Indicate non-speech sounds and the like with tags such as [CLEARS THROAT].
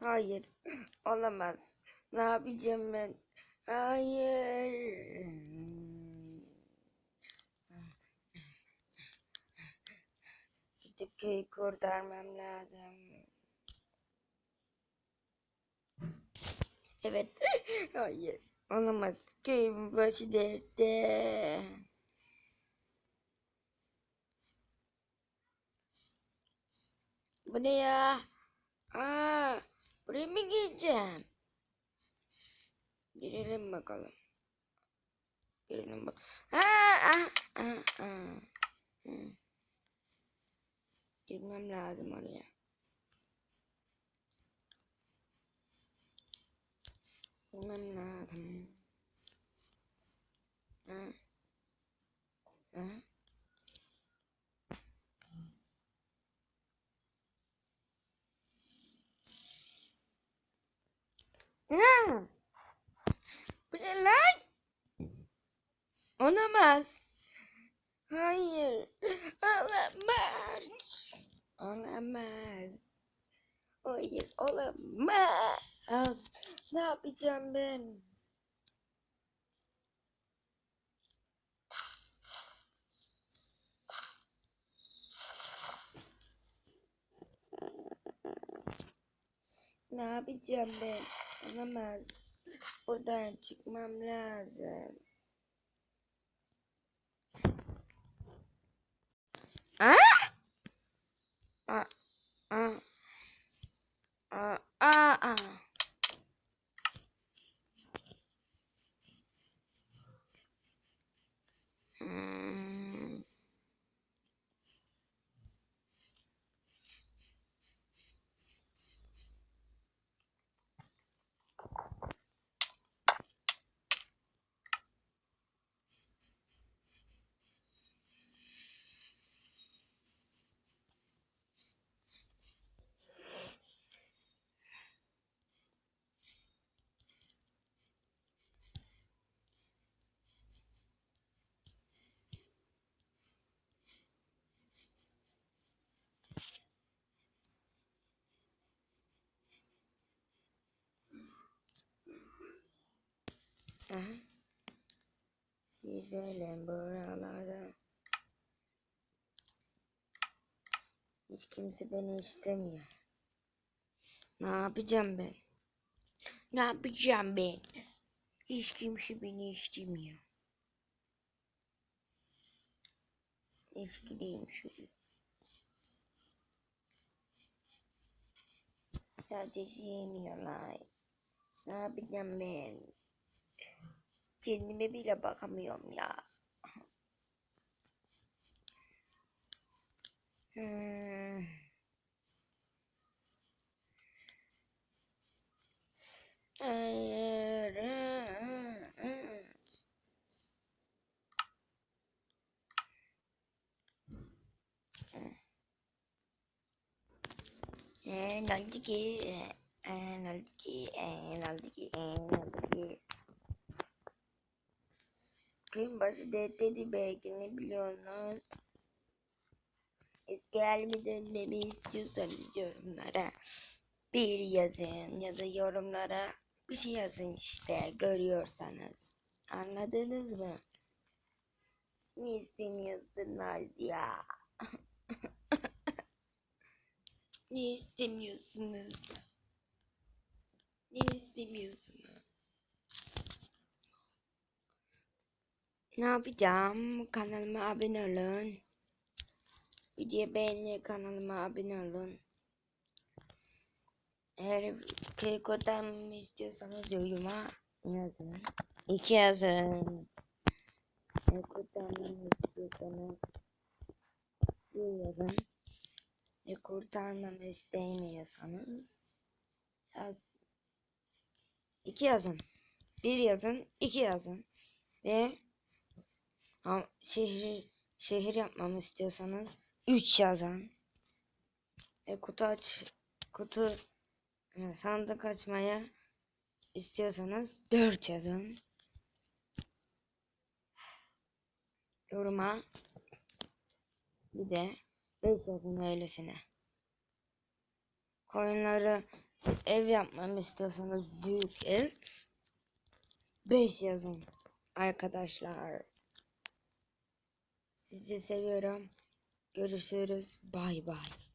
Hayır. [CLEARS THROAT] Olamaz. Ne yapacağım ben? Hayır. [CLEARS THROAT] Gidip köyü kurtarmam lazım. Evet. [CLEARS THROAT] Hayır. Olamaz. Köyün başı dertte. Bu ne ya? Aa, buraya mı gireceğim? Girelim bakalım. Girelim bak. Aa, aa, aa, aa. Hı. Girmem lazım oraya. Girmem lazım. Ha? Ha? Bu ne lan? Olamaz. Hayır. Olamaz. Olamaz. Hayır olamaz. Ne yapacağım ben? Ne yapacağım ben? Olamaz. Buradan çıkmam lazım. Aa! Aa! Aa! Aa! Aa! Hmm. Öyle buralarda hiç kimse beni istemiyor. Ne yapacağım ben? Ne yapacağım ben? Hiç kimse beni istemiyor. Hiç gideyim şöyle. Sadece yemiyorlar. Ne yapacağım ben? Kendime bile bakamıyorum ya. Hmm. Ee, oldu ki? Ee, oldu ki? Ee, oldu ki? Ee, oldu ki? Köyün başı dedi belki ne biliyorsunuz? Eski halime dönmemi istiyorsanız yorumlara bir yazın ya da yorumlara bir şey yazın işte görüyorsanız. Anladınız mı? Ne istemiyorsunuz ya? [LAUGHS] ne istemiyorsunuz? Ne istemiyorsunuz? Ne yapacağım? Kanalıma abone olun. Video beğeni kanalıma abone olun. Eğer köy kodamı istiyorsanız yoruma yazın. İki yazın. Köy kodamı istiyorsanız bir yazın. Ve kurtarmamı istemiyorsanız yaz. İki yazın. Bir yazın, iki yazın. Ve Ha, şehir şehir yapmamı istiyorsanız 3 yazan. E, kutu aç kutu e, sandık açmaya istiyorsanız 4 yazın. Yoruma bir de 5 yazın öylesine. Koyunları Ev yapmamı istiyorsanız büyük ev 5 yazın arkadaşlar. Sizi seviyorum. Görüşürüz. Bay bay.